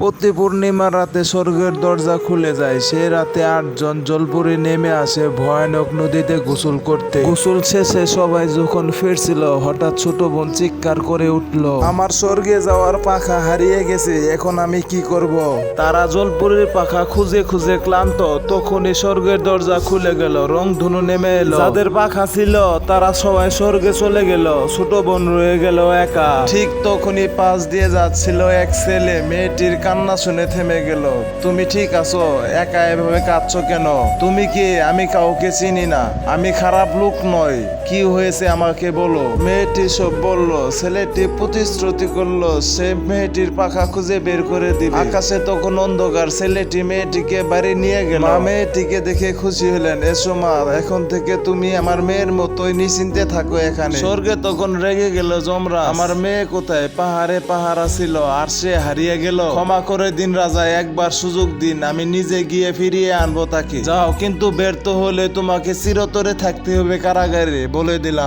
প্রতি পূর্ণিমা রাতে স্বর্গের দরজা খুলে যায়। সে রাতে আটজন জলপুরি নেমে আসে ভয়ানক নদীতে গোসল করতে। গোসল শেষে সবাই যখন ফিরছিল, হঠাৎ ছোট বোন চিৎকার করে উঠল, আমার স্বর্গে যাওয়ার পাখা হারিয়ে গেছে, এখন আমি কি করব? তারা জলপুরির পাখা খুঁজে খুঁজে ক্লান্ত, তখনই স্বর্গের দরজা খুলে গেল, রং ধনু নেমে এলো। যাদের পাখা ছিল, তারা সবাই স্বর্গে চলে গেল, ছোট বোন রয়ে গেল একা। ঠিক তখনই পাশ দিয়ে যাচ্ছিল এক ছেলে, মেয়েটির কান্না শুনে থেমে গেল। তুমি ঠিক আছো? একা এভাবে কাঁদছো কেন? তুমি কি? আমি কাউকে চিনি না। আমি খারাপ লোক নয় কি হয়েছে আমাকে বলো। মেয়েটি সব বলল, ছেলেটি প্রতিশ্রুতি করল, সে মেয়েটির পাখা খুঁজে বের করে দিবে। আকাশে তখন অন্ধকার, ছেলেটি মেয়েটিকে বাড়ি নিয়ে গেল। মেয়েটিকে দেখে খুশি হলেন, এসো মা, এখন থেকে তুমি আমার মেয়ের মতোই নিশ্চিন্তে থাকো এখানে। স্বর্গে তখন রেগে গেল জমরা আমার মেয়ে কোথায়? পাহাড়ে পাহারা ছিল, আর সে হারিয়ে গেল। ক্ষমা করে দিন রাজা, একবার সুযোগ দিন, আমি নিজে গিয়ে ফিরিয়ে আনব তাকে। যাও, কিন্তু ব্যর্থ হলে তোমাকে চিরতরে থাকতে হবে কারাগারে, বলে দিলাম।